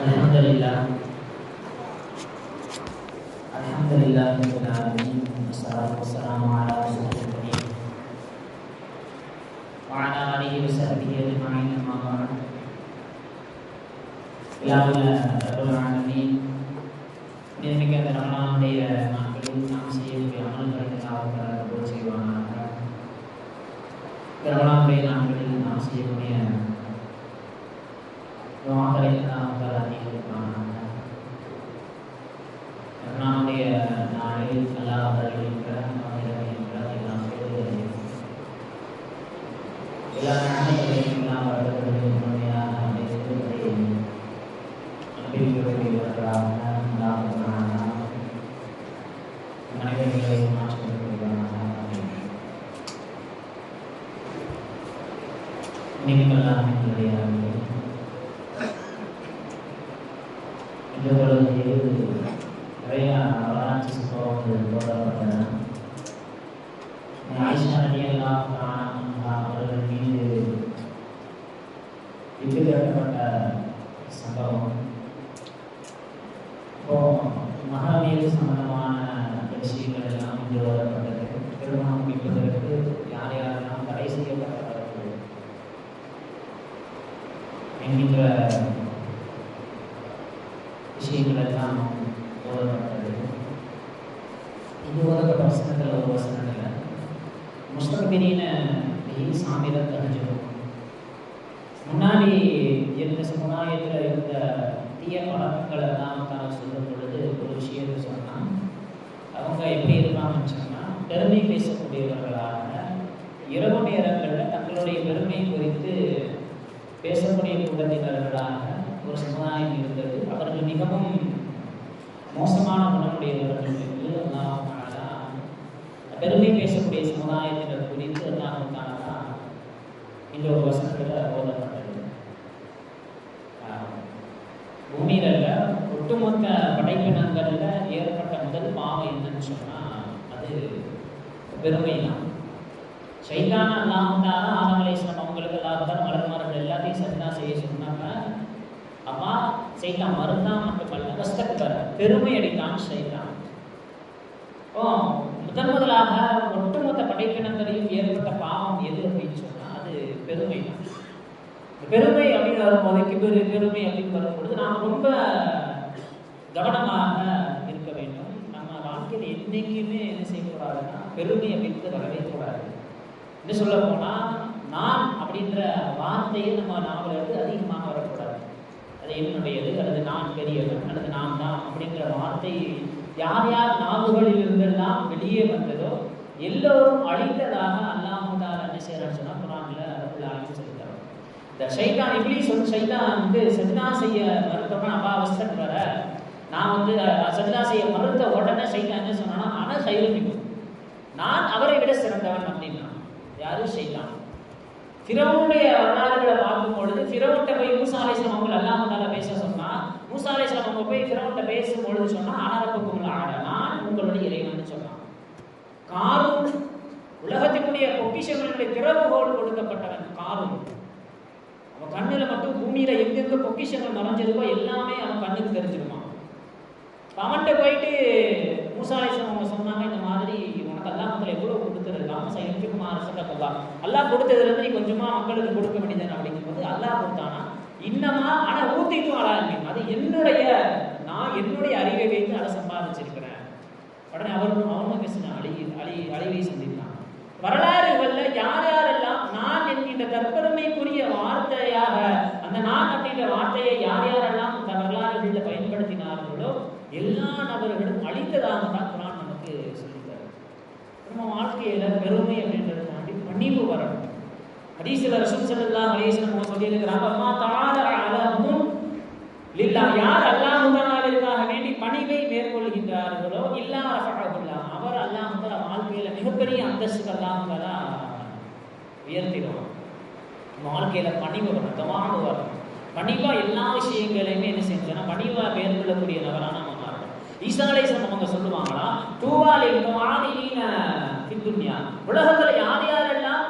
الحمد لله الحمد لله رب العالمين والصلاة والسلام على رسول الكريم وعلى آله وصحبه أجمعين أما بعد يا أولاد Ini adalah yang ஓதப்பட்டது இது ஓதப்பட்ட வசனத்தில் ஒரு வசனத்தில் முஸ்தபிரின சாமித தெரிஞ்சுக்கணும் முன்னாடி இருந்த சமுதாயத்தில் இருந்த தீய பழக்கங்கள் எல்லாம் தான் சொல்லும் பொழுது ஒரு விஷயத்தை சொன்னால் அவங்க எப்படி இருப்பாங்கன்னு சொன்னால் பெருமை பேசக்கூடியவர்களாக இரவு நேரங்களில் தங்களுடைய பெருமை குறித்து பேசக்கூடிய கூட்டத்தினர்களாக ஒரு சமுதாயம் இருந்தது. அவர்கள் மிகவும் மோசமான குணமுடையவர்களுக்கு அல்லாஹ் தஆலா பெருமை பேசக்கூடிய சமுதாயத்தினர் குறித்து அல்லாஹ் தஆலா இந்த ஒரு வசனத்தில் போதப்பட்டது ஆஹ் பூமியில ஒட்டுமொத்த படைப்பினங்கள்ல ஏற்பட்ட முதல் பாவம் என்னன்னு சொன்னா அது பெருமை தான். சைதான அல்லாஹ் ஆதம் அலைஸ்லாம் அவங்களுக்கு அல்லாஹால மலர்மார்கள் எல்லாத்தையும் சரிதான் செய்ய சொன்னாங்க. அம்மா செய்தான் மருந்தான் மட்டுமல்ல கஷ்டப்பட்டார் பெருமை அடித்தான் செய்தான் ஓ முதன் முதலாக ஒட்டுமொத்த படைப்பினங்களையும் ஏற்பட்ட பாவம் எது அப்படின்னு சொன்னால் அது பெருமை தான். பெருமை அப்படின்னு வரும்போது கிபெரு பெருமை அப்படின்னு வரும்பொழுது நாம் ரொம்ப கவனமாக இருக்க வேண்டும். நம்ம வாழ்க்கையில் என்றைக்குமே என்ன செய்யக்கூடாதுன்னா பெருமை அப்படின்றது வரவே கூடாது என்ன சொல்ல போனால் நான் அப்படின்ற வார்த்தையை நம்ம நாவல இருந்து அதிகமாக வர அது என்னுடையது அல்லது நான் பெரியவன் அல்லது நான் தான் அப்படிங்கிற வார்த்தை யார் யார் நாவுகளில் இருந்தெல்லாம் வெளியே வந்ததோ எல்லோரும் அழிந்ததாக அல்லாஹால என்ன செய்யறான்னு சொன்னா குரான்ல அருள் சொல்லித்தரோம் இந்த ஷைதான் இப்படி சொல் ஷைதான் வந்து சஜ்தா செய்ய மறுத்தவன் அவசரம் வர நான் வந்து சஜ்தா செய்ய மறுத்த உடனே ஷைதான் என்ன சொன்னா ஆனால் சைலமிக்கும் நான் அவரை விட சிறந்தவன் அப்படின்னா யாரு? ஷைதான் ஃபிரவுடைய வரலாறுகளை பார்க்கும் பொழுது ஃபிரவுட்ட போய் மூசா அலைஹிஸ்ஸலாம் அவங்க அல்லாஹ்வால பேச சொன்னா மூசா அவங்க போய் ஃபிரவுட்ட பேசும் பொழுது சொன்னா ஆனரப்புக்கும் ஆட நான் உங்களுடைய இறைவன் சொன்னான். காரும் உலகத்தினுடைய பொக்கிஷங்களுடைய திறவுகோல் கொடுக்கப்பட்டவன் காரும் அவன் கண்ணுல மட்டும் பூமியில எங்கெங்க பொக்கிஷங்கள் மறைஞ்சிருக்கோ எல்லாமே அவன் கண்ணுக்கு தெரிஞ்சிருமா அவன்கிட்ட போயிட்டு மூசா அவங்க சொன்னாங்க இந்த மாதிரி உனக்கு அல்லாஹ் முதல்ல எவ்வளவு கொடுத்துருக்கு அவன் சைலத்துக்கும் அரசக்கல்லா அல்லாஹ் கொடுத்ததுல இருந்து நீ கொஞ்சமா மக்களுக்கு கொடுக்க வேண்டியது அப்படிங்கும்போது அல்லாஹ் கொடுத்தானா? இன்னமா ஆனா ஊத்திக்கும் அலா அது என்னுடைய நான் என்னுடைய அறிவை வைத்து அதை சம்பாதிச்சிருக்கிறேன். உடனே அவரும் அவனும் பேசின அழி அழி அழிவை சந்தித்தான் வரலாறுகள்ல யார் யாரெல்லாம் நான் என்கின்ற தற்பெருமைக்குரிய வார்த்தையாக அந்த நான் அப்படின்ற வார்த்தையை யார் யாரெல்லாம் இந்த வரலாறுகளில் பயன்படுத்தினார்களோ எல்லா நபர்களும் அழித்ததாக தான் குரான் நமக்கு நம்ம வாழ்க்கையில பெருமை அப்படின்றத தாண்டி பணிவு வரணும். ஹதீஸ்ல ரசூல் ஸல்லல்லாஹு அலைஹி நம்ம சொல்லி இருக்கிறாங்க அம்மா தஆலா அலஹும் இல்லா யார் அல்லாஹ் தஆலாவிற்காக வேண்டி பணிவை மேற்கொள்கின்றார்களோ இல்லா ரஃபஅஹுல்லா. அவர் அல்லாஹ் தஆலா வாழ்க்கையில மிகப்பெரிய அந்தஸ்து அல்லாஹ் உயர்த்திடுவோம் உயர்த்திடுவான் வாழ்க்கையில பணிவு வரணும் தவானு வரணும். பணிவா எல்லா விஷயங்களையுமே என்ன செஞ்சோன்னா பணிவா மேற்கொள்ளக்கூடிய நபரா நம்ம ஈசாலேசன் அவங்க சொல்லுவாங்களா? தூவாலில் தவானின பித்துன்யா உலகத்துல யார் யாரெல்லாம்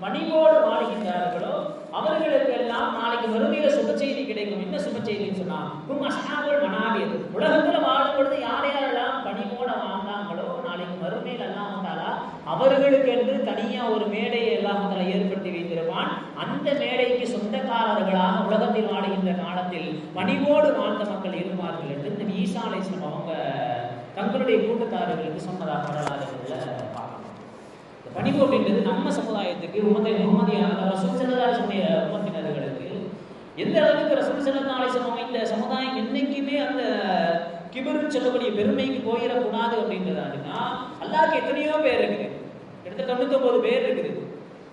பணிவோடு வாழ்கின்றார்களோ அவர்களுக்கெல்லாம் நாளைக்கு மறுமையில சுப செய்தி கிடைக்கும். என்ன சுப செய்தின்னு சொன்னா கும் அஸ்ஹாபுல் மனாவியது உலகத்துல வாழும் பொழுது யார் யாரெல்லாம் பணிவோட வாழும் நாளைக்கு மறுமையில் எல்லாம் அவர்களுக்கு என்று தனியாக ஒரு மேடையை அல்லாமத்தாலா ஏற்படுத்தி வைத்திருப்பான். அந்த மேடைக்கு சொந்தக்காரர்களாக உலகத்தில் வாழுகின்ற காலத்தில் பணிவோடு வாழ்ந்த மக்கள் இருப்பார்கள் என்று இந்த ஈசா அலைஹிஸ்ஸலாம் அவங்க தங்களுடைய கூட்டத்தாரர்களுக்கு சொன்னதாக வரலாறுகளில் பார்க்கணும். இந்த பணிவு அப்படின்றது நம்ம சமுதாயத்துக்கு உமதை முகமதியான ரசூல் செல்லதாசனுடைய உமத்தினர்களுக்கு எந்த அளவுக்கு ரசூல் ஆலோசனம் அமைந்த சமுதாயம் என்னைக்குமே அந்த கிபருன்னு சொல்லக்கூடிய பெருமைக்கு போயிடக்கூடாது அதுனா அல்லாக்கு எத்தனையோ பேர் இருக்குது. கிட்டத்தட்ட தொண்ணூத்தொம்பது பேர் இருக்குது.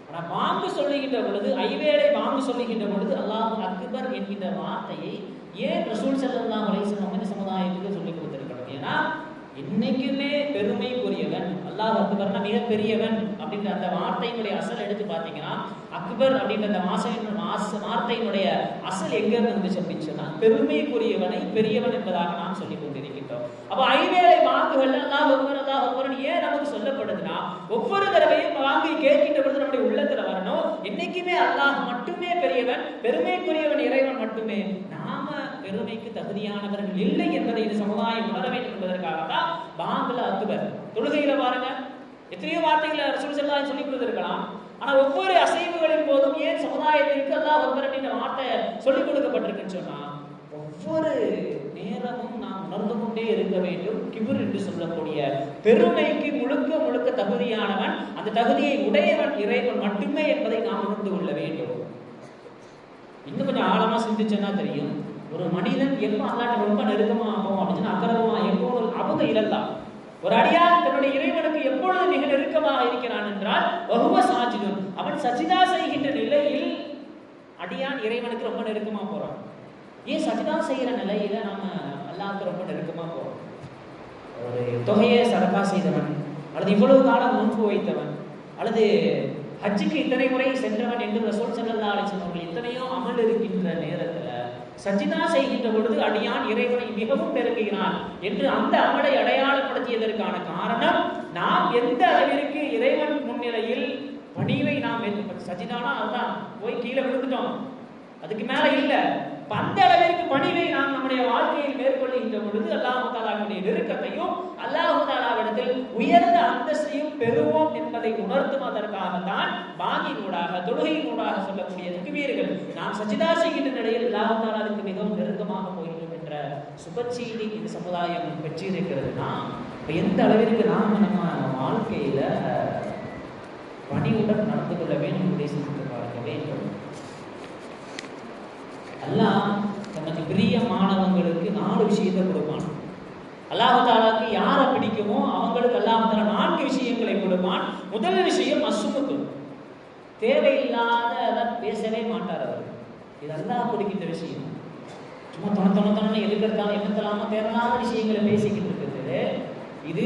ஆனால் வாங்கு சொல்லுகின்ற பொழுது ஐவேளை வாங்கு சொல்லுகின்ற பொழுது அல்லாஹ் அக்பர் என்கின்ற வார்த்தையை ஏன் ரசூல் ஸல்லல்லாஹு வலைசன் இந்த சமுதாயத்துக்கு சொல்லிக் கொடுத்துருக்கணும் ஏன்னா என்னைக்குமே பெருமைக்குரியவன் அல்லாஹ் அக்பர்னா மிக பெரியவன் அப்படின்ற அந்த வார்த்தையினுடைய அசல் எடுத்து பார்த்தீங்கன்னா அக்பர் அப்படின்ற அந்த வாசையின் மாச வார்த்தையினுடைய அசல் எங்க இருந்து வந்துச்சு அப்படின்னு சொன்னா பெருமைக்குரியவனை பெரியவன் என்பதாக நாம் சொல்லிக் அப்போ ஐவேளை வாங்குகள் அல்லாஹ் அக்பர் அல்லாஹ் அக்பர் ஏன் நமக்கு சொல்லப்படுதுன்னா ஒவ்வொரு தடவையும் வாங்கி கேட்கின்ற பொழுது நம்முடைய உள்ளத்துல வரணும். என்னைக்குமே அல்லாஹ் மட்டுமே பெரியவன் பெருமைக்குரியவன் இறைவன் மட்டுமே. நாம பெருமைக்கு தகுதியானவர்கள் இல்லை என்பதை இந்த சமுதாயம் உணர வேண்டும் என்பதற்காக தான் பாங்குல அத்துவர். தொழுகையில பாருங்க. எத்தனையோ வார்த்தைகளை ரசூல் ஸல்லல்லாஹு சொல்லி கொடுத்திருக்கலாம். ஆனா ஒவ்வொரு அசைவுகளின் போதும் ஏன் சமுதாயத்திற்கு அல்லாஹ் ஒருவர் அப்படின்ற வார்த்தை சொல்லிக் கொடுக்கப்பட்டிருக்குன்னு சொன்னா ஒவ்வொரு நேரமும் நாம் உணர்ந்து கொண்டே இருக்க வேண்டும். கிபுர் என்று சொல்லக்கூடிய பெருமைக்கு முழுக்க முழுக்க தகுதியானவன் அந்த தகுதியை உடையவன் இறைவன் மட்டுமே என்பதை நாம் உணர்ந்து கொள்ள வேண்டும். இன்னும் கொஞ்சம் ஆழமா சிந்திச்சேன்னா தெரியும். ஒரு மனிதன் எப்போ அல்லாட்ட ரொம்ப நெருக்கமா ஆகும் அப்படின்னு அக்கரமா எப்போ அவங்க இல்லல்லாம் ஒரு அடியான் தன்னுடைய இறைவனுக்கு எப்பொழுது மிக நெருக்கமாக இருக்கிறான் என்றால் வகுவ சாஜிதுன். அவன் சஜிதா செய்கின்ற நிலையில் அடியான் இறைவனுக்கு ரொம்ப நெருக்கமா போறான். ஏன் சஜிதா செய்கிற நிலையில நாம ரொம்ப நெருக்கமாக போகிறோம் ஒரு தொகையை சதகா செய்தவன். அல்லது இவ்வளவு காலம் நோன்பு வைத்தவன். அல்லது ஹஜ்ஜுக்கு இத்தனை முறை சென்றவன் என்று ரசூல் ஸல்லல்லாஹு அலைஹி இத்தனையோ அமல் இருக்கின்ற நேரத்தில் சஜிதா செய்கின்ற பொழுது அடியான் இறைவனை மிகவும் நெருங்குகிறான் என்று அந்த அமலை அடையாளப்படுத்தியதற்கான காரணம் நாம் எந்த அளவிற்கு இறைவன் முன்னிலையில் பணிவை நாம் சஜிதானா அதுதான் போய் கீழே விழுந்துட்டோம். அதுக்கு மேலே இல்லை. இப்ப அந்த அளவிற்கு பணிவை நாம் நம்முடைய வாழ்க்கையில் மேற்கொள்ளுகின்ற பொழுது அல்லாஹு தாலாவுடைய நெருக்கத்தையும் அல்லாஹு தாலாவிடத்தில் உயர்ந்த அந்தஸ்தையும் பெறுவோம் என்பதை உணர்த்துவதற்காகத்தான் பாங்கினூடாக தொழுகையினூடாக சொல்லக்கூடிய தகுவீர்கள் நாம் சஜிதா செய்கின்ற நிலையில் அல்லாஹு தாலாவுக்கு மிகவும் நெருக்கமாக போகிறோம் என்ற சுபச்செய்தி இந்த சமுதாயம் பெற்றிருக்கிறதுனா இப்ப எந்த அளவிற்கு நாம் நம்ம வாழ்க்கையில பணிவுடன் நடந்து கொள்ள வேண்டும் என்பதை பார்க்க வேண்டும். அல்லாஹ் தனக்கு பிரியமானவங்களுக்கு நாலு விஷயத்தை கொடுப்பான். அல்லாஹ் யாரை பிடிக்குமோ அவங்களுக்கு அல்லாஹால நான்கு விஷயங்களை கொடுப்பான். முதல் விஷயம் அசுமுக்கு தேவையில்லாத பேசவே மாட்டார் அவர். இது அல்லாஹ் கொடுக்கின்ற விஷயம். சும்மா தொண தொண தொணன்னு எதுக்கிறதால என்னத்தலாம தேவையில்லாத விஷயங்களை பேசிக்கிட்டு இருக்கிறது. இது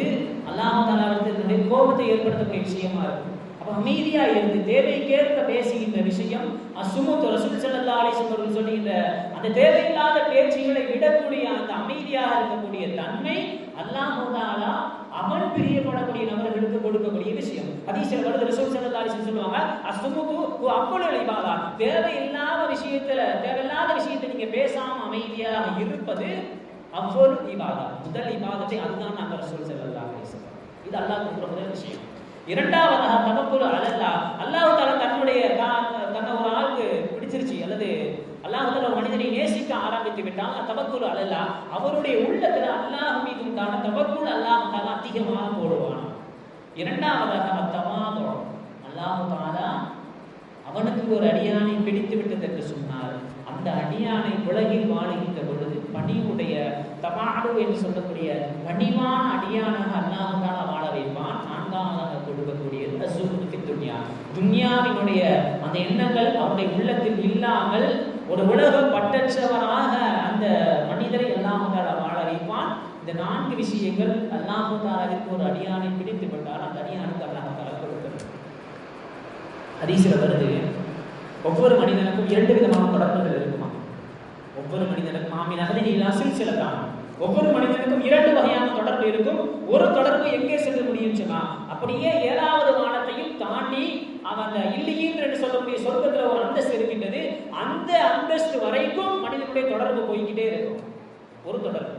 அல்லாஹ் தாலாவிடத்தினுடைய கோபத்தை ஏற்படுத்தக்கூடிய விஷயமா இருக்கும். அமைதியா இருந்து தேவைக்கேற்ப பேசுகின்ற விஷயம் அசுமத்து ரசூல் ஸல்லல்லாஹு அலைஹி அவர்கள் சொல்லுகின்ற அந்த தேவையில்லாத பேச்சுகளை விடக்கூடிய அந்த அமைதியாக இருக்கக்கூடிய தன்மை அல்லாமதாலா அவன் பிரியப்படக்கூடிய நபர்களுக்கு கொடுக்கக்கூடிய விஷயம். ஹதீஸ்ல வருது ரசூல் ஸல்லல்லாஹு சொல்லுவாங்க அசுமுத்து அப்பொழுது அக்குல் தேவையில்லாத விஷயத்துல தேவையில்லாத விஷயத்தை நீங்க பேசாம அமைதியாக இருப்பது அவ்வளவு இவாதா முதல் இவாதத்தை அதுதான் நாங்கள் ரசூல் ஸல்லல்லாஹு அலைஹி இது அல்லாஹ் கொடுக்குற முதல் விஷயம். இரண்டாவதாக தவக்குழு அலல்லா. அல்லாஹ் தாலா தன்னுடைய தான் தன்னை ஒரு ஆளுக்கு பிடிச்சிருச்சு. அல்லது அல்லாஹ் தாலா ஒரு மனிதனை நேசிக்க ஆரம்பித்து விட்டால் தவக்குல் அலல்லா. அவருடைய உள்ளத்துல அல்லாஹ் மீது உண்டான தவக்குல் அல்லாஹ் தாலா அதிகமாக போடுவான். இரண்டாவதாக அத்தமாதம் அல்லாஹு தாலா அவனுக்கு ஒரு அடியானை பிடித்து விட்டது என்று சொன்னார் அந்த அடியானை உலகில் வாழுகின்ற பொழுது பணியுடைய தமாடு என்று சொல்லக்கூடிய பணிவான அடியானாக அல்லாஹால வாழ வைப்பான். நான்காவதாக துன்யாவினுடைய அந்த எண்ணங்கள் அவருடைய உள்ளத்தில் இல்லாமல் ஒரு உலக பட்டற்றவராக அந்த மனிதரை அல்லாஹால வாழ வைப்பான். இந்த நான்கு விஷயங்கள் அல்லாஹாலாவிற்கு ஒரு அடியானை பிடித்து கொண்டால் அந்த அடியானுக்கு அல்லாஹால கொடுக்கிறது ஹதீஸ்ல வருது ஒவ்வொரு மனிதனுக்கும் இரண்டு விதமான தொடர்புகள் இருக்குமா? ஒவ்வொரு மனிதனுக்கும் மாமின் சில சில்சிலத்தான் ஒவ்வொரு மனிதனுக்கும் இரண்டு வகையான தொடர்பு இருக்கும். ஒரு தொடர்பு எங்கே செல்ல முடியும் சொன்னா அப்படியே ஏழாவது வானத்தையும் தாண்டி அவன் அந்த இல்லையின் என்று சொல்லக்கூடிய சொர்க்கத்துல ஒரு அந்தஸ்து இருக்கின்றது. அந்த அந்தஸ்து வரைக்கும் மனிதனுடைய தொடர்பு போய்கிட்டே இருக்கும். ஒரு தொடர்பு.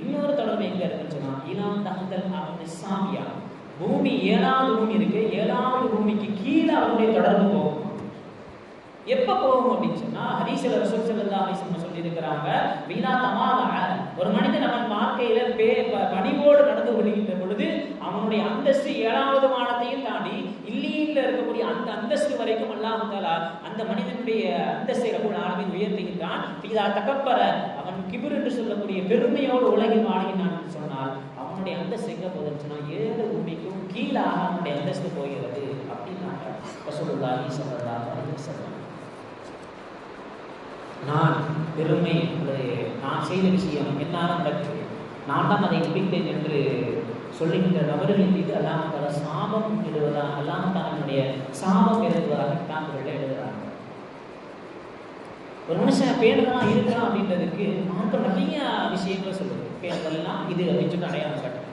இன்னொரு தொடர்பு எங்க இருக்குன்னு சொன்னா இலாம் தகதல் சாமியா? பூமி ஏழாவது பூமி இருக்கு. ஏழாவது பூமிக்கு கீழே அவனுடைய தொடர்பு போகும். எப்ப போகும் அப்படின்னு சொன்னா ஹதீஸ்ல ரசூல் ஸல்லல்லாஹு சொல்லி இருக்கிறாங்க வீணா தமாதா ஒரு மனிதன் அவன் வாழ்க்கையில பே பணிவோடு நடந்து கொள்கின்ற பொழுது அவனுடைய அந்தஸ்து ஏழாவது வானத்தையும் தாண்டி இல்லியில் இருக்கக்கூடிய அந்த அந்தஸ்து வரைக்கும் அல்லாஹ் அந்த மனிதனுடைய அந்தஸ்தை ரப்பல் ஆலமீன் உயர்த்துகின்றான். இதா தக்கப்பற அவன் கிபிர் என்று சொல்லக்கூடிய பெருமையோடு உலகில் வாழ்கின்றான் என்று சொன்னால் அவனுடைய அந்தஸ்து எங்க போகுதுன்னு சொன்னா ஏழு உண்மைக்கும் கீழாக அவனுடைய அந்தஸ்து போகிறது அப்படின்னாங்க ரசூலுல்லாஹி ஸல்லல்லாஹு அலைஹி நான் பெருமை நான் செய்த விஷயம் என்னால் நடக்குது நான் தான் அதை முடித்தேன் என்று சொல்லுகின்ற நபர்களின் மீது அல்லாஹ் தஆலா சாபம் இடுவதாக அல்லாஹ் தன்னுடைய சாபம் இறங்குவதாக கிதாபுகளில் எழுதுகிறாங்க ஒரு மனுஷன் பேணுதலாம் இருக்கலாம் அப்படின்றதுக்கு மார்க்கம் நிறைய விஷயங்கள் சொல்லுது. பேணுதல்லாம் இது அப்படின்னு அடையாளம் காட்டுது.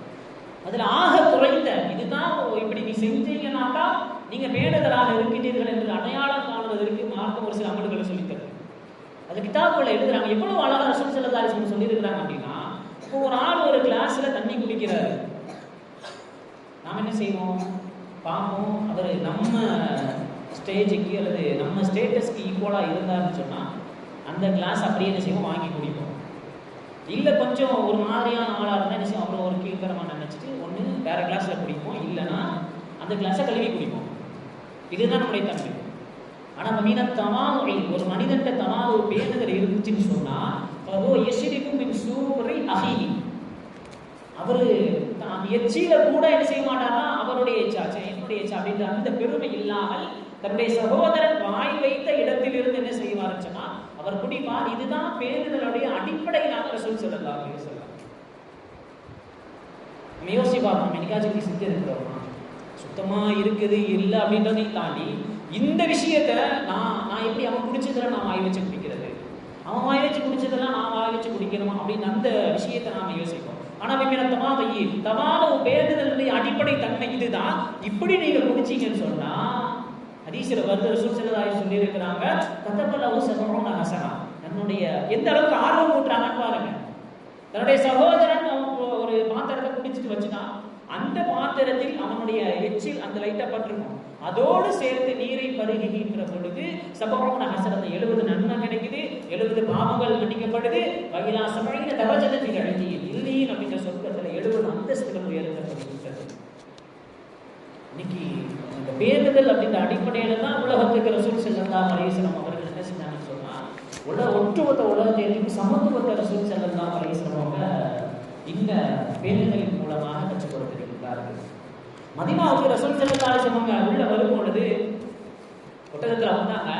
அதில் ஆக குறைந்த இதுதான் இப்படி நீ செஞ்சீங்கன்னாக்கா நீங்கள் பேணுதலாக இருக்கின்றீர்கள் என்று அடையாளம் காணுவதற்கு மார்க்கம் ஒரு சில அமல்களை சொல்லித்தருது. அது கிதாபுல எழுதுறாங்க. எவ்வளவு அழகாக ரசூல் ஸல்லல்லாஹு சொல்லியிருக்கிறாங்க அப்படின்னா இப்போ ஒரு ஆள் ஒரு கிளாஸில் தண்ணி குடிக்கிறாரு. நாம் என்ன செய்வோம்? பார்ப்போம். அவர் நம்ம ஸ்டேஜுக்கு அல்லது நம்ம ஸ்டேட்டஸ்க்கு ஈக்குவலாக இருந்தார்னு சொன்னால் அந்த கிளாஸ் அப்படியே என்ன செய்வோம்? வாங்கி குடிப்போம். இல்லை கொஞ்சம் ஒரு மாதிரியான ஆளாக இருந்தால் என்ன செய்வோம்? அப்புறம் ஒரு கீழ்த்தரமாக நினச்சிட்டு ஒன்று வேறு கிளாஸில் குடிப்போம். இல்லைன்னா அந்த கிளாஸை கழுவி குடிப்போம். இதுதான் நம்முடைய தன்மை. ஆனா மீன தமாவை ஒரு மனிதன்ட ஒரு பேணுதல் இருந்துச்சுன்னு சொன்னால் அதோ எஷிரிக்கும் மின் சூரை அகிஹி எச்சியில கூட என்ன செய்ய மாட்டாரா அவருடைய எச்சாச்சு என்னுடைய எச்சா அப்படின்ற அந்த பெருமை இல்லாமல் தன்னுடைய சகோதரன் வாய் வைத்த இடத்திலிருந்து என்ன செய்வார் சொன்னா அவர் குடிப்பார் இதுதான் பேருதலுடைய அடிப்படையிலான ரசூல் ஸல்லல்லாஹு அலைஹி வஸல்லம். நம்ம யோசிச்சு பார்ப்போம் என்னைக்காச்சும் இப்படி இருக்கிறோமா சுத்தமா இருக்குது இல்லை அப்படின்றதையும் தாண்டி இந்த விஷயத்த நான் நான் எப்படி அவன் குடிச்சதுல நான் வாய் வச்சு குடிக்கிறது? அவன் வாய் வச்சு குடிச்சதெல்லாம் நான் வாய் வச்சு குடிக்கணுமா அப்படின்னு அந்த விஷயத்தை நாம யோசிப்போம். ஆனா விமின தமாவையே தமாவ பேருதலுடைய அடிப்படை தன்மை இதுதான். இப்படி நீங்கள் குடிச்சீங்கன்னு சொன்னா ஹதீஸ்ல வருது ரசூல் ஸல்லல்லாஹு சொல்லி இருக்கிறாங்க கதபலவு சகோதரன் ஹசனா. தன்னுடைய எந்த அளவுக்கு ஆர்வம் ஊட்டுறாங்கன்னு பாருங்க. தன்னுடைய சகோதரன் அவன் ஒரு- பாத்திரத்தை குடிச்சிட்டு வச்சுட்டான். அந்த பாத்திரத்தில் அவனுடைய எச்சில் அந்த லைட்டா பட்டிருக்கும். அதோடு சேர்த்து நீரை பருகின்ற பொழுது சபகோன ஹசரத்தை எழுபது நன்மை கிடைக்குது எழுபது பாவங்கள் மன்னிக்கப்படுது. வகிலா சமையல தவஜதத்தில் எழுதி இல்லையின் அப்படின்ற அந்தஸ்திலும் உயர்த்தப்பட்டிருக்கிறது இன்னைக்கு இந்த பேருதல் அப்படின்ற அடிப்படையில தான் உலகத்துக்கு ரசூல் செல்லந்தா மலேசனம் அவர்கள் என்ன செஞ்சாங்கன்னு சொன்னா உலக ஒட்டுமொத்த உலகத்தையும் சமத்துவத்தை ரசூல் செல்லந்தா மலேசனம் அவங்க இந்த பேருதலின் மூலமாக கற்றுக் கொடுத்திருக்கிறார்கள் மதினாவுக்கு ரசூல் செல்லந்தா அலைஹி உள்ள வரும் பொழுது ஒட்டகத்துல வந்தாங்க.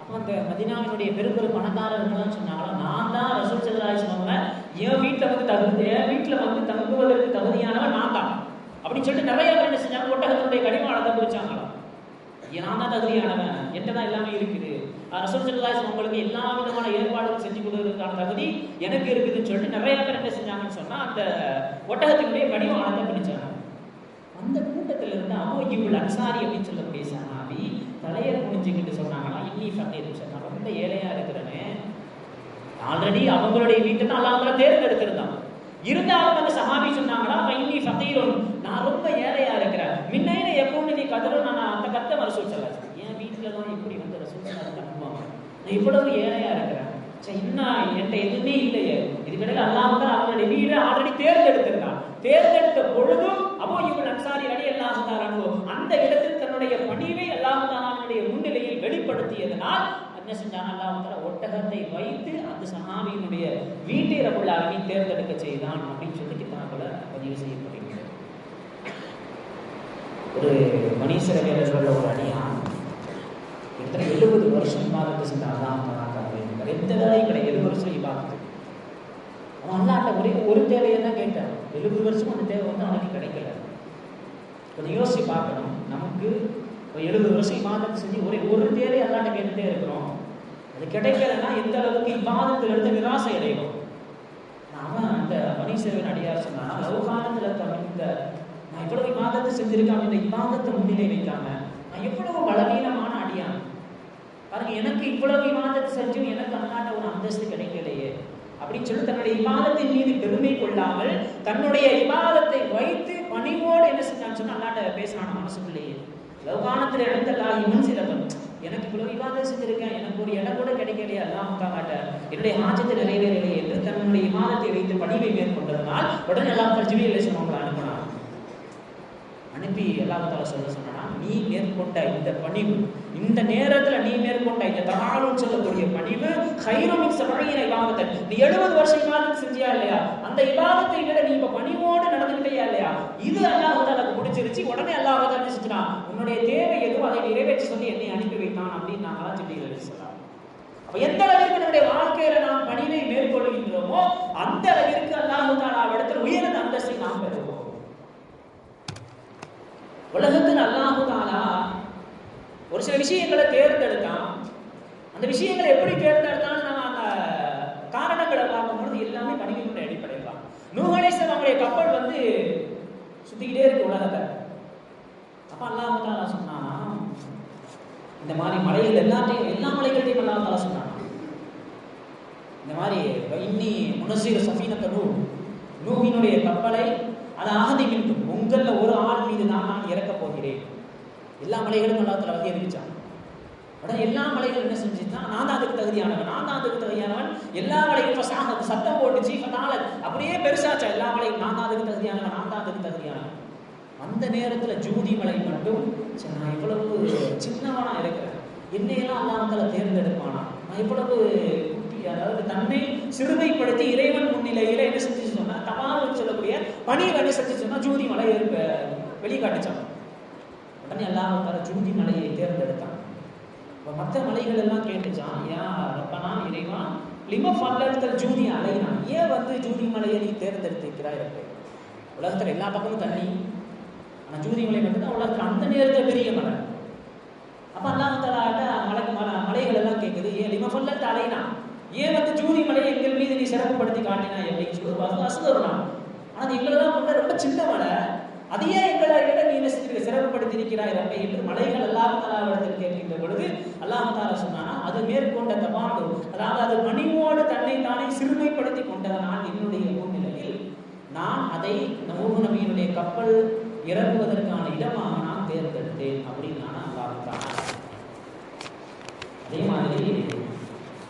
அப்போ அந்த மதினாவினுடைய பெரும் பெரும் பணக்காரர்கள்லாம் சொன்னாங்களா நான் தான் ரசூல் ஸல்லல்லாஹு வீட்டில் வந்து தகுந்த வீட்டில் வந்து தங்குவதற்கு தகுதியானவன் நான் தான். அப்படின்னு சொல்லிட்டு நிறைய பேர் என்ன செஞ்சாங்க? ஒட்டகத்தினுடைய கடிவாளத்தை பிடிச்சாங்களாம் வச்சாங்களாம். நான் தான் தகுதியானவன். என்கிட்ட தான் எல்லாமே இருக்குது. அரசு ரசூல் உங்களுக்கு எல்லா விதமான ஏற்பாடுகளும் செஞ்சு கொடுக்கறதுக்கான தகுதி எனக்கு இருக்குதுன்னு சொல்லிட்டு நிறைய பேர் என்ன செஞ்சாங்கன்னு சொன்னால் அந்த ஒட்டகத்தினுடைய கடிவாளத்தை பிடிச்சாங்க அந்த கூட்டத்தில் இருந்து அபு இவள் அன்சாரி அப்படின்னு சொல்லக்கூடிய சஹாபி தலையை குனிஞ்சுக்கிட்டு சொன்னாங்கன்னா இன்னி ஃபக்கீர் சார் நான் ரொம்ப ஏழையாக இருக்கிறேனே ஆல்ரெடி அவங்களுடைய வீட்டை தான் அல்லாஹ் தேர்ந்தெடுத்திருந்தான். இருந்தாலும் அந்த சஹாபி சொன்னாங்களா இன்னி சத்தையிலும் நான் ரொம்ப ஏழையா இருக்கிறேன். முன்னையில எப்பவுமே நீ கதரும் நான் அந்த கத்தை மறுசூல் சொல்லா என் வீட்டுலலாம் இப்படி வந்து ரசூல் சொல்லா நான் இவ்வளவு ஏழையா இருக்கிறேன். சரி என்ன என்கிட்ட எதுவுமே இல்லையே. இதுக்கிடையில அல்லாஹ் தான் அவங்களுடைய வீடை ஆல்ரெடி தேர்ந்தெடுத்திருந்தான். தேர்ந்தெடுத்த பொழுதும் அப்போ இவன் அன்சாரி அடி அல்லாஹ் அந்த இடத்தில் தன்னுடைய பணிவை அல்லாஹ் அவனுடைய முன்னிலையில் வெளிப்படுத்தியதனால் என்ன செஞ்சான்? அல்லாஹ் ஒட்டகத்தை வைத்து அந்த சஹாபியினுடைய வீட்டை ரபுல் ஆலமீன் தேர்ந்தெடுக்க செய்தான் அப்படின்னு சொல்லி கிதாபுல பதிவு செய்யப்படுகிறது. ஒரு மணீஸ்வர சொல்ல ஒரு அணியான் கிட்டத்தட்ட எழுபது வருஷம் இபாதத்து செஞ்ச அல்லாஹ் தலாக்காக எந்த வேலையும் கிடையாது. எழுபது வருஷம் இபாதத்து. அவன் அல்லாட்ட ஒரே ஒரு தேவையை தான் கேட்டான். எழுபது வருஷம் அந்த தேவை வந்து அவனுக்கு கிடைக்கல. கொஞ்சம் யோசிச்சு பார்க்கணும். நமக்கு இப்போ எழுபது வருஷம் இபாதத்து செஞ்சு ஒரே ஒரு தேவை அல்லாட்ட கேட்டுட்டே இருக்கிறோம். அது கிடைக்கலன்னா எந்த அளவுக்கு இபாதத்தில் இருந்து நிராசை அடையும் அவன் அந்த மணிசேவன் அடியார் சொன்னான் லௌகானத்தில் தமிழ்ந்த நான் இவ்வளவு இபாதத்தை செஞ்சிருக்கேன் இந்த இபாதத்தை முன்னிலை வைக்காம நான் எவ்வளவு பலவீனமான அடியான். பாருங்க எனக்கு இவ்வளவு அந்தஸ்து கிடைக்கலையே. அப்படின்னு சொல்லி தன்னுடைய இமாதத்தின் மீது பெருமை கொள்ளாமல் தன்னுடைய இமாதத்தை வைத்து பணிவோடு என்ன செஞ்சான்னு சொன்னா அல்லாட்ட பேசுறான மனசுக்குள்ளேயே. லௌகானத்தில் இடந்தல்லாஹி மன் சிலவன் எனக்கு இவ்வளவு இபாதம் செஞ்சிருக்கேன் எனக்கு ஒரு இடம் கூட கிடைக்கலையா அல்லாஹ் காட்ட என்னுடைய ஆஜத்தை நிறைவேறவில்லை என்று தன்னுடைய விமானத்தை வைத்து பணிவை மேற்கொண்டதனால் உடனே எல்லாம் ஜிபிஎல் அவங்களை அனுப்பினான். அனுப்பி எல்லாத்தால சொல்ல சொன்னா நீ மேற்கொண்ட இந்த பணிவு இந்த நேரத்துல நீ மேற்கொண்ட இந்த தகாலும் சொல்லக்கூடிய பணிவு ஹைரோமிக் சமழையின இபாதத்தை. நீ எழுபது வருஷம் செஞ்சியா இல்லையா? அந்த இபாதத்தை விட நீ இப்ப பணிவோடு நடந்துகிட்டயா இல்லையா? இது அல்லாஹாலுக்கு பிடிச்சிருச்சு. உடனே அல்லாஹால என்ன செஞ்சுட்டான் உன்னுடைய தேவை எதுவும் அதை நிறைவேற்றி சொல்லி என்னை அனுப்பி வைத்தான் அப்படின்னு நான் சொல்லி சொல்லலாம் அப்ப எந்த அளவிற்கு நம்முடைய வாழ்க்கையில நாம் பணிவை மேற்கொள்கின்றோமோ அந்த அளவிற்கு அல்லாஹு தாலா இடத்துல உயர்ந்த அந்தஸ்தை நாம் பெறுவோம். உலகத்தில் அல்லாஹு ஒரு சில விஷயங்களை தேர்ந்தெடுத்தான் அந்த விஷயங்களை எப்படி தேர்ந்தெடுத்தான்னு நம்ம அந்த காரணங்களை பார்க்கும்பொழுது எல்லாமே பணிவினுடைய அடிப்படையில் தான் நூகணேசன் அவருடைய கப்பல் வந்து சுத்திக்கிட்டே இருக்கு உலகத்தை. அப்ப அல்லாஹு தாலா சொன்னானா இந்த மாதிரி மலைகள் எல்லாத்தையும் எல்லா மலைகள்டையும் அல்லாஹ் தாலா சொன்னான். இந்த மாதிரி இன்னி முனசீர் சஃபீனத்த நூ நூவினுடைய கப்பலை அதை ஆகதி மீண்டும் உங்களில் ஒரு ஆள் மீது தான் நான் இறக்கப் போகிறேன். எல்லா மலைகளும் அல்லாத்துல வந்து அறிவிச்சான் உடனே எல்லா மலைகளும் என்ன செஞ்சுதான் நான் தான் அதுக்கு தகுதியானவன் நான் தான் அதுக்கு தகுதியானவன். எல்லா மலையும் சாக சத்தம் போட்டுச்சு ஃபதால அப்படியே பெருசாச்சா? எல்லா மலையும் நான் தான் அதுக்கு தகுதியானவன் நான் தான் அதுக்கு தகுதியானவன். அந்த நேரத்துல ஜூதி மலை மட்டும் சரி நான் இவ்வளவு சின்னவனா இருக்கிறேன். என்னையெல்லாம் அல்லாமத்தால தேர்ந்தெடுப்பானா? நான் இவ்வளவு குட்டி அதாவது தன்னை சிறுமைப்படுத்தி இறைவன் முன்னிலையில என்ன செஞ்சு சொன்னா தபால் சொல்லக்கூடிய பணியை என்ன செஞ்சு சொன்னா ஜூதி மலை வெளிக்காட்டுச்சான். உடனே அல்லாஹால ஜூதி மலையை தேர்ந்தெடுத்தான். இப்போ மற்ற மலைகள் எல்லாம் கேட்டுச்சான் ஏன் ரப்பனா இறைவா? லிம ஃபல்லத்தல் ஜூதி அலைனா. ஏன் வந்து ஜூதி மலையை நீ தேர்ந்தெடுத்திருக்கிறாய் என்று உலகத்தில் எல்லா பக்கமும் தண்ணி. ஆனால் ஜூதி மலை மட்டும்தான் உலகத்தில் அந்த நேரத்தில் பெரிய மலை. அப்போ அல்லாஹாலாட்ட மலைக்கு மலை மலைகள் எல்லாம் கேட்குது ஏன் லிம ஃபல்லத் அலைனா? ஏன் வந்து ஜூதி மலையை எங்கள் மீது நீ சிறப்புப்படுத்தி காட்டினா அப்படின்னு சொல்லி அசுதருனா ஆனால் எங்களெல்லாம் ரொம்ப சின்ன மலை. அதையே எங்களை விட நீ என்ன செஞ்சிருக்க ரப்பை என்று மலைகள் அல்லாஹ் கேட்கின்ற பொழுது அல்லாஹ் தாலா சொன்னானா அது மேற்கொண்ட தபாண்டு அதாவது அது மணிவோடு தன்னை தானே சிறுமைப்படுத்தி கொண்டதனால் என்னுடைய முன்னிலையில் நான் அதை நூறு நபியினுடைய கப்பல் இறங்குவதற்கான இடமாக நான் தேர்ந்தெடுத்தேன் அப்படின்னு நான் அல்லாஹ் அதே மாதிரி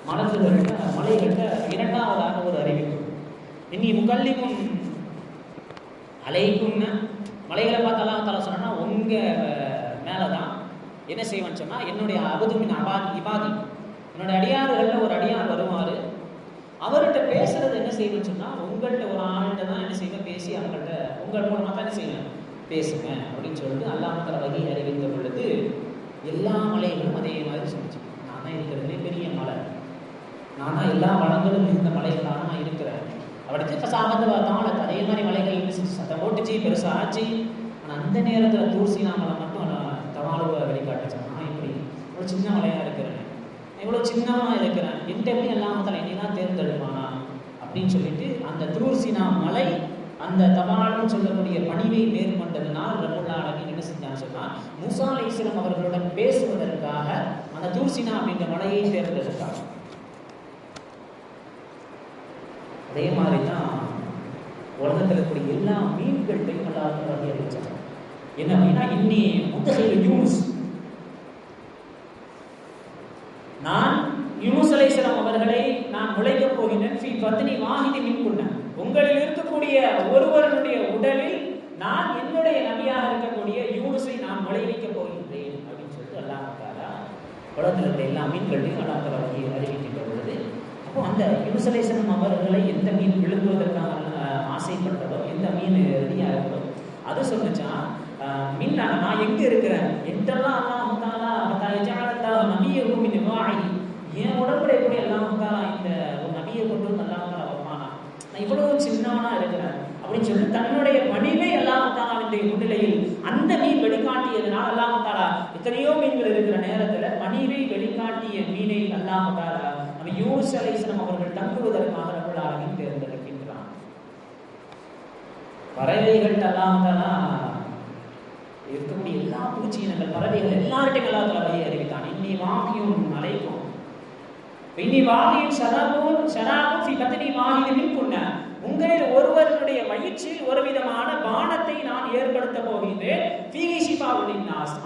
மலர்கள்ட்ட மலைகள்கிட்ட இரண்டாவதாக ஒரு அறிவிப்பு. இனி முகல்லிக்கும் அலைக்குன்னு மலைகளை பார்த்தாலாம் தலை சொன்னா உங்க மேலே தான் என்ன செய்வேன்னு சொன்னால் என்னுடைய அபதுமின் அபாதி இபாதி. என்னுடைய அடியாறுகளில் ஒரு அடியார் வருவார். அவர்கிட்ட பேசுறது என்ன செய்வேன்னு சொன்னால் உங்கள்கிட்ட ஒரு ஆள்கிட்ட தான் என்ன செய்வேன் பேசி அவங்கள்ட்ட உங்கள் மூலமாக தான் என்ன செய்வேன் பேசுங்க அப்படின்னு சொல்லிட்டு அல்லாமத்தர வகை அறிவித்த பொழுது எல்லா மலைகளும் அதே மாதிரி சொல்லிச்சு. நான் தான் இருக்கிறதுலே பெரிய மலை. நான் தான் எல்லா வளங்களும் இருந்த மலைகளாக நான் இருக்கிறேன். அவருக்கு ஃபசாமத்து பார்த்தாலும் அதே மாதிரி மலைகள் இருந்துச்சு சத்தம் போட்டுச்சு பெருசாக ஆச்சு. ஆனால் அந்த நேரத்தில் தூர்சீனா மலை மட்டும் தவாலுவை வெளிக்காட்டுச்சு. நான் இப்படி இவ்வளோ சின்ன மலையாக இருக்கிறேன். இவ்வளோ சின்னமாக இருக்கிறேன். என்கிட்ட எப்படி எல்லாம் தலை நீ தான் தேர்ந்தெடுப்பானா? அப்படின்னு சொல்லிட்டு அந்த தூர்சினா மலை அந்த தபாலும் சொல்லக்கூடிய பணிவை மேற்கொண்டதுனால் ரபுல்லாலமின் என்ன செஞ்சான்னு சொன்னால் மூசா அலிஸ்லம் அவர்களுடன் பேசுவதற்காக அந்த தூர்சினா அப்படின்ற மலையை தேர்ந்தெடுத்தார். அதே மாதிரி தான் உலகத்தில் இருக்கக்கூடிய எல்லா மீன்கள்டையும் எல்லாருக்கும் வகை அறிவிச்சாங்க என்ன அப்படின்னா இன்னி முத்தகையில் யூஸ். நான் யூஸ் அலைசலாம் அவர்களை நான் நுழைக்க போகின்றேன். ஃபி பத்னி வாஹிதி மின் கொண்டேன் உங்களில் இருக்கக்கூடிய ஒருவருடைய உடலில் நான் என்னுடைய நபியாக இருக்கக்கூடிய யூனுஸை நான் நுழைவிக்கப் போகின்றேன் அப்படின்னு சொல்லிட்டு அல்லாஹ் உலகத்தில் இருக்கிற எல்லா மீன்களையும் அல்லாத தாலா வகையை அந்த யூசலேசனம் அவர்களை எந்த மீன் விழுங்குவதற்காக ஆசைப்பட்டதோ எந்த மீன் ரெடியாக இருக்கோ அது சொன்னுச்சா மின்னா நான் எங்கே இருக்கிறேன்? எங்கெல்லாம் அல்லாஹ் முத்தாலா மத்தாலா நபியகும் இந்த வாழி என் உடம்புல எப்படி எல்லாம் முத்தாலா இந்த ஒரு நபியை கொண்டு வந்து எல்லாம் முத்தாலா வருமானா நான் இவ்வளவு சின்னவனா இருக்கிறேன். அப்படின்னு சொல்லி தன்னுடைய பணிவை எல்லாம் முத்தாலாவினுடைய முன்னிலையில் அந்த மீன் வெளிக்காட்டியதுனால் அல்லாஹ் முத்தாலா எத்தனையோ மீன்கள் இருக்கிற நேரத்தில் பணிவை வெளிக்காட்டிய மீனை அல்லாஹ் முத்தாலா நம்ம யூனுஸ் அலைஸ்லம் அவர்கள் தங்குவதற்காக ரபுல் ஆலமின் தேர்ந்தெடுக்கின்றான். பறவைகள் அல்லாமதானா இருக்கக்கூடிய எல்லா பூச்சி இனங்கள் பறவைகள் எல்லார்ட்டையும் எல்லாத்துல வகையை அறிவித்தான். இன்னி வாகியும் அலைக்கும் இனி வாகியும் ஷராபும் ஷராபும் ஸ்ரீ பத்தினி வாஹிதின் புண்ண உங்களில் ஒருவருடைய வயிற்றில் ஒரு விதமான பானத்தை நான் ஏற்படுத்த போகின்றேன்.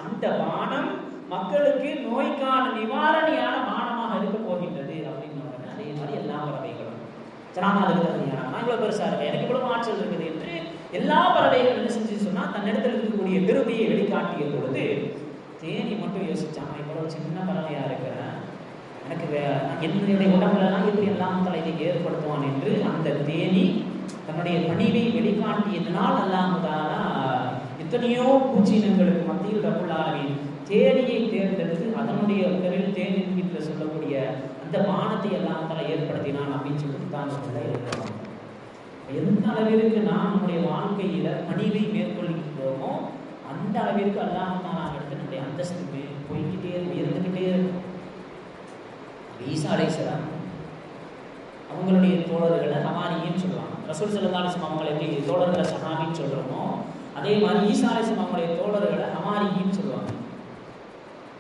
அந்த பானம் மக்களுக்கு நோய்க்கான நிவாரணியான பானம் இருக்க போகின்றது அப்படின்னு உடனே அதே மாதிரி எல்லா பறவைகளும் ஜனாதிபதி நான் இவ்வளவு பெருசா இருக்கேன் எனக்கு இவ்வளவு ஆற்றல் இருக்குது என்று எல்லா பறவைகளும் என்ன செஞ்சு சொன்னா தன்னிடத்தில் இருக்கக்கூடிய பெருமையை வெளிக்காட்டிய பொழுது தேனி மட்டும் யோசிச்சான் இவ்வளவு சின்ன பறவையா இருக்கிறேன். எனக்கு வே- என்னுடைய உடம்புலலாம் எப்படி எல்லாம் தலைவை ஏற்படுத்துவான் என்று அந்த தேனி தன்னுடைய பணிவை வெளிக்காட்டியதனால் அல்லாமதானா எத்தனையோ பூச்சினங்களுக்கு மத்தியில் ரப்புல்லாவின் தேனியை தேர்ந்தெடுத்து அதனுடைய உடலில் தேனின் வீட்டில் சொல்லக்கூடிய இந்த பானத்தை எல்லாம் தலை ஏற்படுத்தினான் அப்படின்னு சொல்லிட்டு தான் சொல்ல இருக்கிறோம். எந்த அளவிற்கு நாம் நம்முடைய வாழ்க்கையில பணிவை மேற்கொள்கின்றோமோ அந்த அளவிற்கு அல்லாம நாம் எடுத்து நம்முடைய அந்தஸ்து போய்கிட்டே போய்க்கிட்டே இருக்கும் இருந்துக்கிட்டே இருக்கும். ஈசா அவங்களுடைய தோழர்களை ஹமாரின்னு சொல்லுவாங்க. ரசூல் ஸல்லல்லாஹு அவங்களுக்கு தோழர்களை சஹாபின்னு சொல்றோமோ அதே மாதிரி ஈசா அவங்களுடைய தோழர்களை ஹமாரின்னு சொல்லுவாங்க.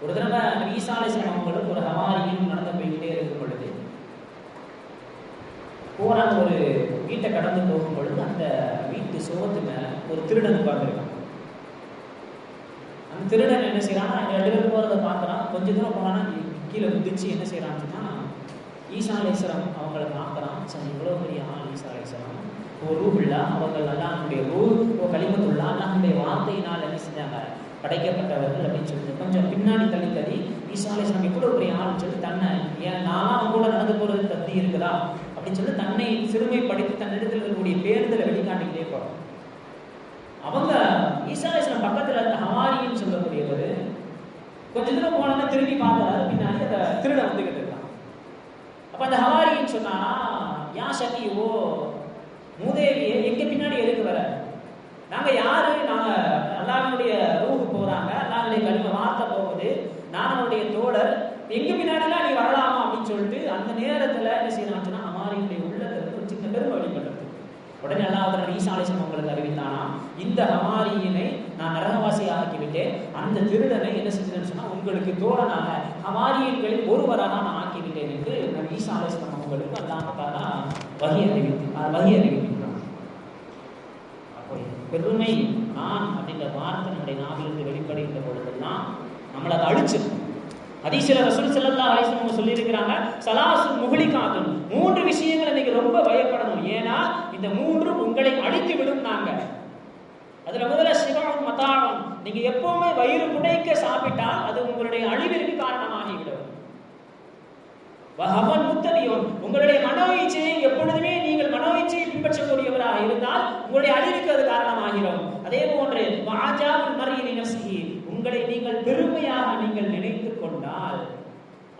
ஒரு தடவை ஈசாலேசன் அவங்களும் ஒரு ஹமாரியும் நடந்து போய்கிட்டே இருக்கும் பொழுது போறாங்க ஒரு வீட்டை கடந்து போகும் பொழுது அந்த வீட்டு சுவத்து மேல ஒரு திருடன் உட்கார்ந்துருக்கான் அந்த திருடன் என்ன செய்யறான்னா ரெண்டு பேரும் போறதை பார்க்கறான். கொஞ்ச தூரம் போனா கீழே குதிச்சு என்ன செய்யறான்னா ஈசாலேஸ்வரம் அவங்கள பார்க்கறான். சரி இவ்வளோ பெரிய ஆள் ஈசாலேஸ்வரம் ஒரு ரூபுல்லா அவர்கள் அல்லாஹ்வுடைய ரூ ஓ களிமத்துள்ளா அல்லாஹ்வுடைய வார்த்தையினால் என்ன செஞ்சாங்க? படைக்கப்பட்டவர்கள் அப்படின்னு சொல்லிட்டு கொஞ்சம் பின்னாடி தள்ளி தள்ளி ஈசாலேஸ்வரம் இவ்வளோ பெரிய ஆள்னு சொல்லி தன்னை ஏன் நானும் அவங்க கூட நடந்து போகிறது தத்தி இருக்குதா? அப்படின்னு சொல்லி தன்னை சிறுமைப்படுத்தி தன்னிடத்தில் இருக்கக்கூடிய பேருந்தில் வெளிக்காட்டிக்கிட்டே போகிறோம் அவங்க ஈசாலேஸ்வரம் பக்கத்தில் இருந்த ஹவாரின்னு சொல்லக்கூடியவர் கொஞ்ச தூரம் போனோன்னா திரும்பி பார்த்தாரு பின்னாடி அந்த திருட வந்துகிட்டு இருக்கான். அப்போ அந்த ஹவாரின்னு சொன்னா யா சக்தி ஓ மூதேவியே எங்க பின்னாடி எதுக்கு வர? நாங்கள் யாரு? நாங்கள் அல்லாவினுடைய ரூஹு போறாங்க. அல்லாஹ்வுடைய கலிம வார்த்தை போகுது. நான் அவருடைய தோழர். எங்க பின்னாடிலாம் நீ வரலாமா அப்படின்னு சொல்லிட்டு அந்த நேரத்துல என்ன செய்யறான்னு சொன்னா ஹமாரியுடைய உள்ளத்துல இருந்து ஒரு சின்ன பெரும் வழிபடுறது உடனே அல்லாஹ் ஈசாலேசன் உங்களுக்கு அறிவித்தானா இந்த ஹமாரியினை நான் நரகவாசி ஆக்கிவிட்டேன். அந்த திருடனை என்ன செஞ்சேன்னு சொன்னா உங்களுக்கு தோழனாக ஹமாரியன்களில் ஒருவராக நான் ஆக்கிவிட்டேன் என்று நான் ஈசாலேசன் உங்களுக்கு அல்லாமத்தானா வகி அறிவித்து வகி அறிவிக்கின்றான் அப்படி பெருமை நான் அப்படின்ற வார்த்தை நம்முடைய நாவிலிருந்து வெளிப்படுகின்ற பொழுதுதான் நம்மளை அதை அழிச்சிடும் ஹதீஸ்ல ரசூல் செல்லல்லா அலைஹி சொல்லியிருக்கிறாங்க சலாசு முகலி முகலிகாத்துன் மூன்று விஷயங்களை இன்னைக்கு ரொம்ப பயப்படணும். ஏன்னா இந்த மூன்று உங்களை அழித்து விடும் நாங்க அதுல முதல்ல சிவாவும் மதானம் நீங்க எப்பவுமே வயிறு புடைக்க சாப்பிட்டால் அது உங்களுடைய அழிவிற்கு காரணமாகிவிடும். வஹவன் முத்தலியோன் உங்களுடைய மனோ இச்சையை எப்பொழுதுமே நீங்கள் மனோ இச்சையை பின்பற்றக்கூடியவராக இருந்தால் உங்களுடைய அழிவுக்கு அது காரணமாகிறோம் அதே போன்று வாஜாவின் மறியின் நஃப்ஸிஹி உங்களை நீங்கள் பெருமையாக நீங்கள் நினைத்து கொண்டால்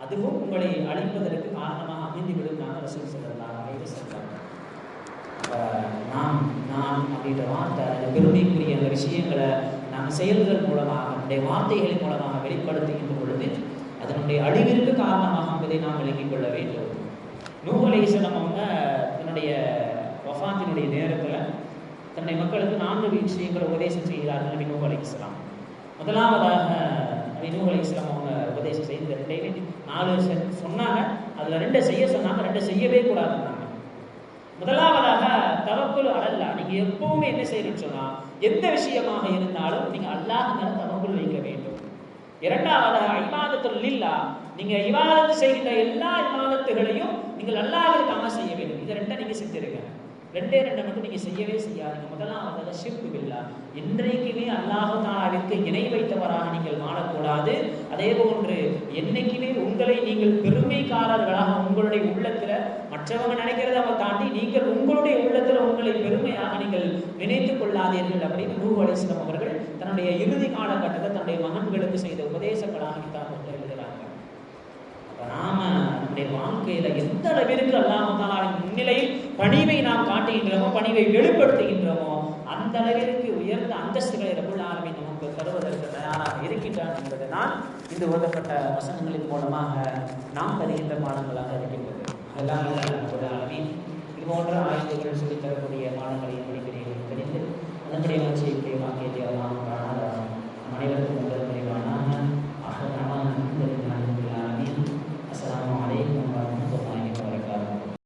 அதுவும் உங்களை அழிப்பதற்கு காரணமாக அமைந்துவிடும் நான் ரசூல் சொல்லலாம் அலைஹி சொல்றாங்க நாம் நான் அப்படின்ற வார்த்தை பெருமைக்குரிய அந்த விஷயங்களை நாம் செயல்கள் மூலமாக நம்முடைய வார்த்தைகளின் மூலமாக வெளிப்படுத்துகின்ற பொழுது அதனுடைய அழிவிற்கு காரணமாக என்பதை நாம் விளங்கிக் கொள்ள வேண்டும். நூகலேசனம் அவங்க தன்னுடைய வஃபாத்தினுடைய நேரத்தில் தன்னுடைய மக்களுக்கு நான்கு விஷயங்களை உபதேசம் செய்கிறார்கள் நபி நூஹ் அலைஹிஸ்ஸலாம் முதலாவதாக நபி நூஹ் அவங்க உபதேசம் செய்த ரெண்டையுமே நாலு சொன்னாங்க. அதில் ரெண்டை செய்ய சொன்னாங்க ரெண்டை செய்யவே கூடாதுன்னாங்க. முதலாவதாக தவக்குல் அலல்லா நீங்க எப்பவுமே என்ன செய்யணும்னு சொன்னா எந்த விஷயமாக இருந்தாலும் நீங்க அல்லாஹ் மேல தவக்குல் வைக்க வேண்டும். இரண்டாவதாக இபாதத்துல் இல்லா நீங்க இவாதத்து செய்கின்ற எல்லா இவாதத்துகளையும் நீங்கள் அல்லாவிற்காக செய்ய வேண்டும். இதை ரெண்டை நீங்க செஞ்சிருங்க. ரெண்டே ரெண்டை மட்டும் நீங்க செய்யவே செய்யாதீங்க. முதலாவதாக ஷிர்கு இல்லா என்றைக்குமே அல்லாஹு தாலாவிற்கு இணை வைத்தவராக நீங்கள் வாழக்கூடாது. அதே போன்று என்னைக்குமே உங்களை நீங்கள் பெருமைக்காரர்களாக உங்களுடைய உள்ளத்துல மற்றவங்க நினைக்கிறத அவ தாண்டி நீங்கள் உங்களுடைய உள்ளத்துல உங்களை பெருமையாக நீங்கள் நினைத்துக் கொள்ளாதீர்கள் அப்படின்னு நூறு அலிஸ்லாம் அவர்கள் தன்னுடைய இறுதி காலகட்டத்தை தன்னுடைய மகன்களுக்கு செய்த உபதேசங்களாக கிதாபத்தில் நாம நம்முடைய வாழ்க்கையில எந்த அளவிற்கு அல்லாம அல்லாமத்தாலின் முன்னிலையில் பணிவை நாம் காட்டுகின்றோமோ பணிவை வெளிப்படுத்துகின்றோமோ அந்த அளவிற்கு உயர்ந்த அந்தஸ்துகளை ரகுல் ஆலமி நமக்கு தருவதற்கு தயாராக இருக்கின்றான் என்பதுதான் இந்த ஓதப்பட்ட வசனங்களின் மூலமாக நாம் தருகின்ற பாடங்களாக இருக்கின்றது. அதெல்லாம் ரகுல் ஆலமி இதுபோன்ற ஆயுதங்கள் சொல்லி தரக்கூடிய பாடங்களை படிக்கிறேன் தெரிந்து அதனுடைய வளர்ச்சியை வாக்கியத்தை அல்லாம் அனைவருக்கும்